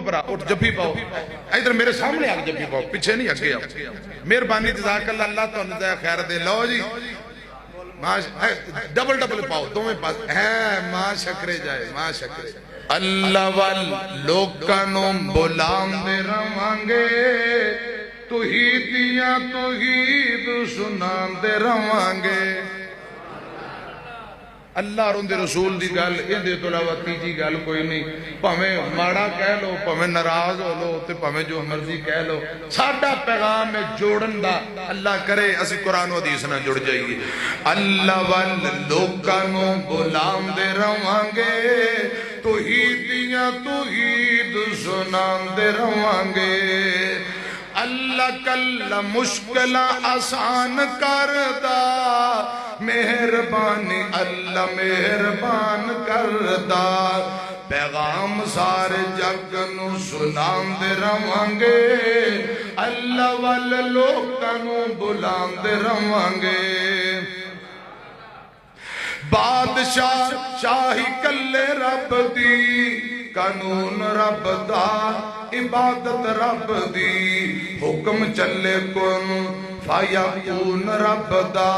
برا پاؤ۔ میرے سامنے آگ پاؤ نہیں اگے آؤ۔ جزاک اللہ اللہ تو خیر دے۔ لو جی۔ ڈبل ڈبل پاؤ دو پاس۔ ماں شکرے جائے، ماں شکرے اللہ وال لوکانوں بلام دے روانگے تو ہی دیاں تو ہی دے روانگے اللہ اور اندھے رسول دی گل اندھے تلاوہ تیجی گل کوئی نہیں۔ پہمیں مارا کہہ لو پہمیں نراز ہو لو پہمیں جو مرضی کہہ لو۔ ساڑھا پیغام میں جوڑن دا۔ اللہ کرے، اسی قرآن و حدیث نہ جڑ جائیے۔ اللہ واللوکانوں بولام دے روانگے تو ہی دیاں تو ہی دسنان دے روانگے اللہ کل مشکل آسان کردا مہربان اللہ مہربان کردا پیغام سارے جگ نو سنام دے روانگے اللہ وال لوکاں نو بلان دے روانگے بادشاہ شاہی کلے رب دی۔ قانون رب دا عبادت رب دی حکم چلے کن فیقون رب دا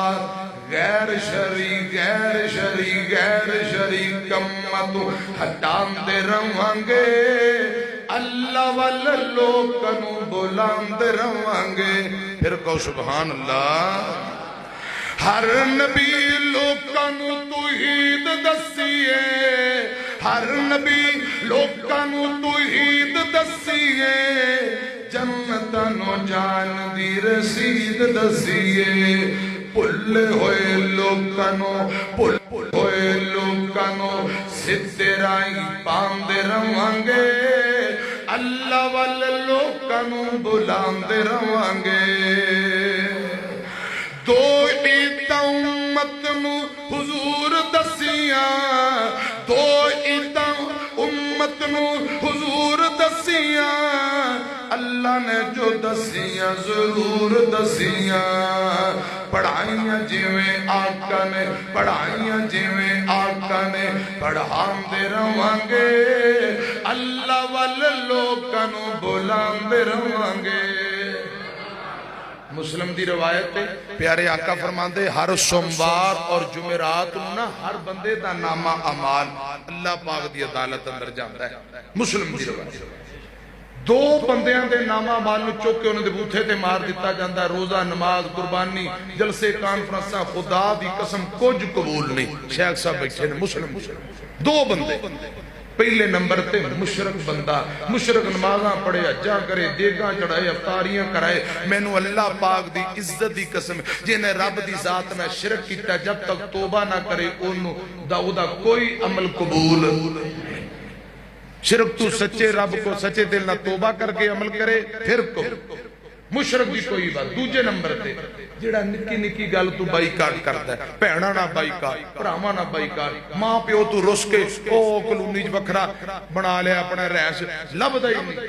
غیر شری غیر شری غیر شری کمتو ہٹان دے روانگے اللہ والا لوکنو بلاند روانگے پھر کہو سبحان اللہ ہر نبی لوکنو توحید دسیے ਹਰ ਨਬੀ ਲੋਕਾਂ ਨੂੰ ਤੌਹੀਦ ਦਸੀਏ, ਜੰਨਤਾਂ ਨੂੰ ਜਾਣ ਦੀ ਰਸੀਦ ਦਸੀਏ। ਭੁੱਲੇ ਹੋਏ ਲੋਕਾਂ ਨੂੰ, ਭੁੱਲ ਹੋਏ ਲੋਕਾਂ ਨੂੰ ਸਿੱਧੇ ਰਾਹੀਂ ਪਾਉਂਦੇ ਰਵਾਂਗੇ। ਅੱਲਾ ਵੱਲ ਲੋਕਾਂ ਨੂੰ ਬੁਲਾਉਂਦੇ ਰਵਾਂਗੇ। ਦੋ ਈਦਾਂ ਉਮਤ ਨੂੰ ਹਜ਼ੂਰ ਦਸੀਆਂ, ਦੋ امت نو حضور دسیاں۔ اللہ نے جو دسیاں ضرور دسیاں۔ پڑھائیاں جیویں آقا نے، پڑھائیاں جیویں آقا نے پڑھام دے روانگے اللہ والے لوکاں نو بلان دے روانگے مسلم دی روایت ہے، پیارے آقا فرما دے ہر سوموار اور جمعرات انہوں نے ہر بندے دا نامہ اعمال اللہ پاک دی عدالت اندر جاندا ہے۔ مسلم دی روایت دو بندیاں دے نامہ اعمال نو چوکے انہوں نے بوتھے تے مار دیتا جاندا ہے، روزہ، نماز، قربانی، جلسے، کانفرنساں، خدا دی قسم کچھ قبول نہیں۔ شیخ صاحب بیٹھے نے، مسلم دو بندے۔ پہلے نمبر تے مشرق بندہ، مشرق نمازاں پڑھے اجا کرے، دیگاں چڑھائے، افتاریاں کرائے میں نو اللہ پاک دی عزت دی قسم، جنہیں رب دی ذات نہ شرک کیتا، جب تک توبہ نہ کرے انو دا او دا کوئی عمل قبول شرق تو سچے رب کو سچے دل نہ توبہ کر کے عمل کرے، پھر کو۔ ਮੁਸ਼ਰਕ ਦੀ ਕੋਈ ਬਾਤ ਦੂਜੇ ਨੰਬਰ ਤੇ, ਜਿਹੜਾ ਨਿੱਕੀ ਨਿੱਕੀ ਗੱਲ ਤੂੰ ਬਾਈਕਾਟ ਕਰਦਾ ਭੈਣਾਂ ਨਾਲ ਬਾਈਕਾਟ, ਭਰਾਵਾਂ ਨਾਲ ਬਾਈਕਾਟ ਮਾਂ ਪਿਓ ਤੂੰ ਰੁੱਸ ਕੇ ਉਹ ਕਲੋਨੀ 'ਚ ਵੱਖਰਾ ਬਣਾ ਲਿਆ ਆਪਣਾ ਰਹਿਸ ਲੱਭਦਾ ਹੀ ਨਹੀਂ।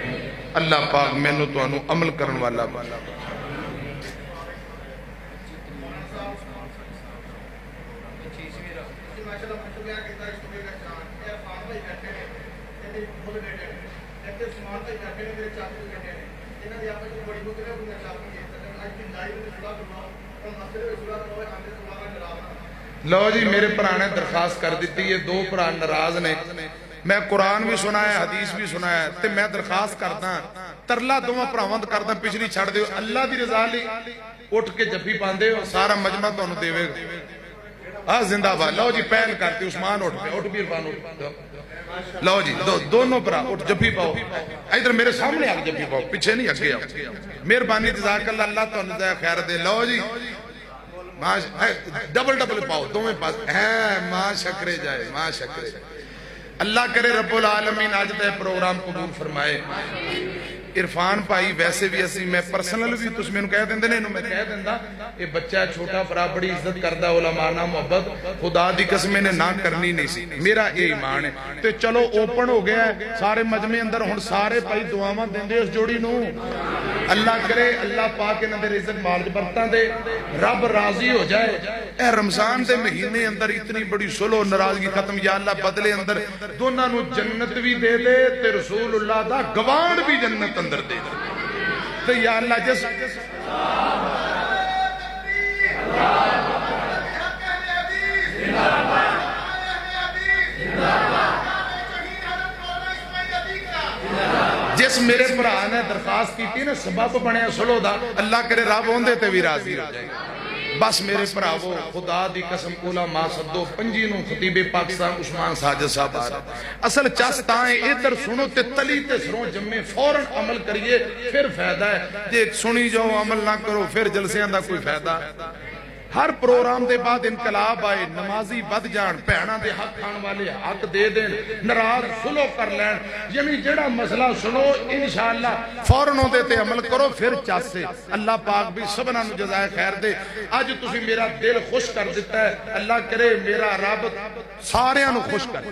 ਅੱਲਾਹ ਪਾਕ ਮੈਨੂੰ ਤੁਹਾਨੂੰ ਅਮਲ ਕਰਨ ਵਾਲਾ ਬਣਾ। ਲਓ ਜੀ, ਮੇਰੇ ਭਰਾ ਨੇ ਦਰਖਾਸਤ ਕਰ ਦਿੱਤੀ ਹੈ। ਦੋ ਭਰਾ ਨਾਰਾਜ਼ ਨੇ। ਮੈਂ ਕੁਰਾਨ ਵੀ ਸੁਣਾਇਆ, ਹਦੀਸ ਵੀ ਸੁਣਾਇਆ ਤੇ ਮੈਂ ਦਰਖਾਸਤ ਕਰਦਾ, ਤਰਲਾ ਦੋਵਾਂ ਭਰਾਵਾਂ ਦਾ ਕਰਦਾ, ਪਿਛਲੀ ਛੱਡ ਦਿਓ, ਅੱਲਾ ਦੀ ਰਜ਼ਾ ਲਈ ਉੱਠ ਕੇ ਜੱਫੀ ਪਾਉਂਦੇ ਹੋ, ਸਾਰਾ ਮਜਮਾ ਤੁਹਾਨੂੰ ਦੇਵੇਗਾ। ਆ ਜ਼ਿੰਦਾਬਾਦ, ਲਓ ਜੀ, ਪਹਿਲ ਕਰਤੀ, ਉਸਮਾਨ ਉੱਠ ਪਿਆ, ਉੱਠ ਵੀ ਇਰਫਾਨ ਉੱਠ ਲਓ ਜੀ, ਦੋ ਦੋਨੋਂ ਭਰਾ ਉੱਠ, ਜੱਫੀ ਪਾਓ। ਇਧਰ ਮੇਰੇ ਸਾਹਮਣੇ ਆ ਕੇ ਜੱਫੀ ਪਾਓ, ਪਿੱਛੇ ਨਹੀਂ, ਅੱਗੇ ਆਓ। ਮਿਹਰਬਾਨੀ ਜਜ਼ਾਕੱਲਾ ਅੱਲਾ ਤੁਹਾਨੂੰ ਦਾ ਖੈਰ ਦੇ। ਲਓ ਜੀ, ਮਾਸ਼ ਡਬਲ ਡਬਲ ਪਾਓ, ਦੋਵੇਂ ਪਾਸ। ਹੈ ਮਾਂ ਸ਼ਕਰੇ ਜਾਏ, ਮਾਂ ਸ਼ਕਰੇ اللہ کرے رب العالمین آج تے پروگرام قبول فرمائے۔ ਇਰਫਾਨ ਭਾਈ ਵੈਸੇ ਵੀ ਅਸੀਂ, ਮੈਂ ਪਰਸਨਲ ਵੀ, ਤੁਸੀਂ ਮੈਨੂੰ ਕਹਿ ਦਿੰਦੇ ਨੇ, ਇਹਨੂੰ ਮੈਂ ਕਹਿ ਦਿੰਦਾ, ਇਹ ਬੱਚਾ ਛੋਟਾ, ਭਰਾ ਬੜੀ ਇੱਜ਼ਤ ਕਰਦਾ, ਉਲਮਾ ਨਾਲ ਮੁਹੱਬਤ, ਖੁਦਾ ਦੀ ਕਸਮ ਇਹਨੇ ਨਾ ਕਰਨੀ ਨਹੀਂ ਸੀ। ਮੇਰਾ ਇਹ ਈਮਾਨ ਹੈ। ਤੇ ਚਲੋ ਓਪਨ ਹੋ ਗਿਆ ਸਾਰੇ ਮਜਮੇ ਅੰਦਰ ਹੁਣ ਸਾਰੇ ਭਾਈ ਦੁਆਵਾਂ ਦਿੰਦੇ ਉਸ ਜੋੜੀ ਨੂੰ। ਅੱਲਾ ਕਰੇ, ਅੱਲਾ ਪਾਕ ਇਹਨਾਂ ਦੇ ਰਿਜ਼ਕ ਮਾਲ ਚ ਦੇ। ਰੱਬ ਰਾਜ਼ੀ ਹੋ ਜਾਏ। ਇਹ ਰਮਜ਼ਾਨ ਦੇ ਮਹੀਨੇ ਅੰਦਰ ਇਤਨੀ ਬੜੀ ਸੁਲੋ ਨਾਰਾਜ਼ਗੀ ਖਤਮ, ਯਾ ਅੱਲਾ ਬਦਲੇ ਅੰਦਰ ਦੋਨਾਂ ਨੂੰ ਜੰਨਤ ਵੀ ਦੇ ਦੇ ਤੇ ਰਸੂਲullah ਦਾ ਗਵਾਂਡ ਵੀ ਜੰਨਤ ਅੰਦਰ ਦੇ ਤੇ ਯਾ ਅੱਲਾ ਜਿਸ ਜਿਸ ਮੇਰੇ ਭਰਾ ਨੇ ਦਰਖਾਸਤ ਕੀਤੀ ਨਾ, ਸਬਬ ਬਣਿਆ ਸੁਲੋ ਦਾ ਅੱਲਾ ਕਰੇ ਰੱਬ ਉਹਦੇ ਤੇ ਵੀ ਰਾਜ਼ੀ ਹੋ ਜਾਏ। ਬਸ ਮੇਰੇ ਭਰਾਵੋ, ਖੁਦਾ ਦੀ ਕਸਮ ਉਲਮਾ ਸੱਦੋ ਪੰਜੀ ਨੂੰ ਖਤੀਬੇ ਪਾਕਿਸਤਾਨ ਉਸਮਾਨ ਸਾਜਦ ਸਾਹਿਬ ਆ ਅਸਲ ਚਸ ਤਾਂ ਹੈ ਇਧਰ ਸੁਣੋ ਤੇ ਤਲੀ ਤੇ ਸਰੋਂ ਜੰਮੇ ਫੌਰਨ ਅਮਲ ਕਰੀਏ, ਫਿਰ ਫਾਇਦਾ ਹੈ। ਜੇ ਸੁਣੀ ਜਾਓ, ਅਮਲ ਨਾ ਕਰੋ, ਫਿਰ ਜਲਸਿਆਂ ਦਾ ਕੋਈ ਫਾਇਦਾ। ਹਰ ਪ੍ਰੋਗਰਾਮ ਦੇ ਬਾਅਦ ਇਨਕਲਾਬ ਆਏ, ਨਮਾਜ਼ੀ ਵੱਧ ਜਾਣ, ਭੈਣਾਂ ਦੇ ਹੱਕ ਖਾਣ ਵਾਲੇ ਹੱਕ ਦੇ ਦੇਣ, ਨਾਰਾਜ਼, ਸੁਲੋ ਕਰ ਲੈਣ। ਯਾਨੀ ਜਿਹੜਾ ਮਸਲਾ ਸੁਣੋ, ਇਨਸ਼ਾਅੱਲਾ ਫੌਰਨ ਉਹਦੇ ਤੇ ਅਮਲ ਕਰੋ, ਫਿਰ ਚਾਸੇ ਅੱਲਾਹ ਪਾਕ ਵੀ ਸਭਨਾਂ ਨੂੰ ਜਜ਼ਾਏ ਖੈਰ ਦੇ। ਅੱਜ ਤੁਸੀਂ ਮੇਰਾ ਦਿਲ ਖੁਸ਼ ਕਰ ਦਿੱਤਾ ਹੈ। ਅੱਲਾਹ ਕਰੇ ਮੇਰਾ ਰੱਬ ਸਾਰਿਆਂ ਨੂੰ ਖੁਸ਼ ਕਰੇ।